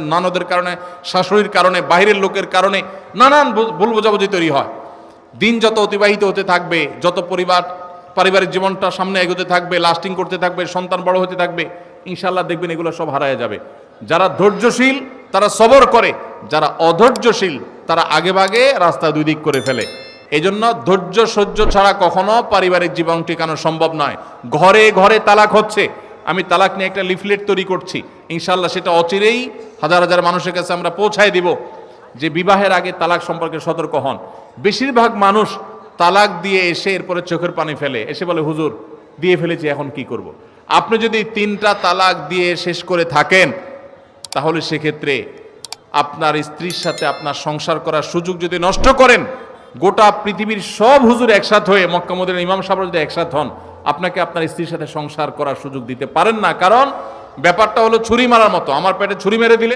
ননদের কারণে, শাশুড়ির কারণে, বাইরের লোকের কারণে নানান ভুল- বোঝাবুঝি তৈরি হয়। দিন যত অতিবাহিত হতে থাকবে, যত পরিবার, পারিবারিক জীবনটা সামনে এগোতে থাকবে লাস্টিং করতে থাকবে, সন্তান বড় হতে থাকবে ইনশাল্লাহ দেখবেন এগুলো সব হারায় যাবে। যারা ধৈর্যশীল, তারা সবর করে, যারা অধৈর্যশীল, তারা আগে ভাগে রাস্তা দুই দিক করে ফেলে। এই জন্য ধৈর্য সহ্য ছাড়া কখনো পারিবারিক জীবন টিকানো সম্ভব নয়। ঘরে ঘরে তালাক হচ্ছে। আমি তালাক নিয়ে একটা লিফলেট তৈরি করছি। ইনশাল্লাহ সেটা অচিরেই হাজার হাজার মানুষের কাছে আমরা পৌঁছায় দিব যে বিবাহের আগে তালাক সম্পর্কে সতর্ক হন। বেশিরভাগ মানুষ তালাক দিয়ে এসে এরপরে চোখের পানি ফেলে। এসে বলে, হুজুর, দিয়ে ফেলেছি, এখন কি করব। আপনি যদি তিনটা তালাক দিয়ে শেষ করে থাকেন, তাহলে সেক্ষেত্রে আপনার স্ত্রীর সাথে আপনার সংসার করার সুযোগ যদি নষ্ট করেন, গোটা পৃথিবীর সব হুজুর একসাথ হয়ে মক্কামদের ইমাম সাহেব যদি একসাথ হন, আপনাকে আপনার স্ত্রীর সাথে সংসার করার সুযোগ দিতে পারেন না। কারণ ব্যাপারটা হলো ছুরি মারার মতো। আমার পেটে ছুরি মেরে দিলে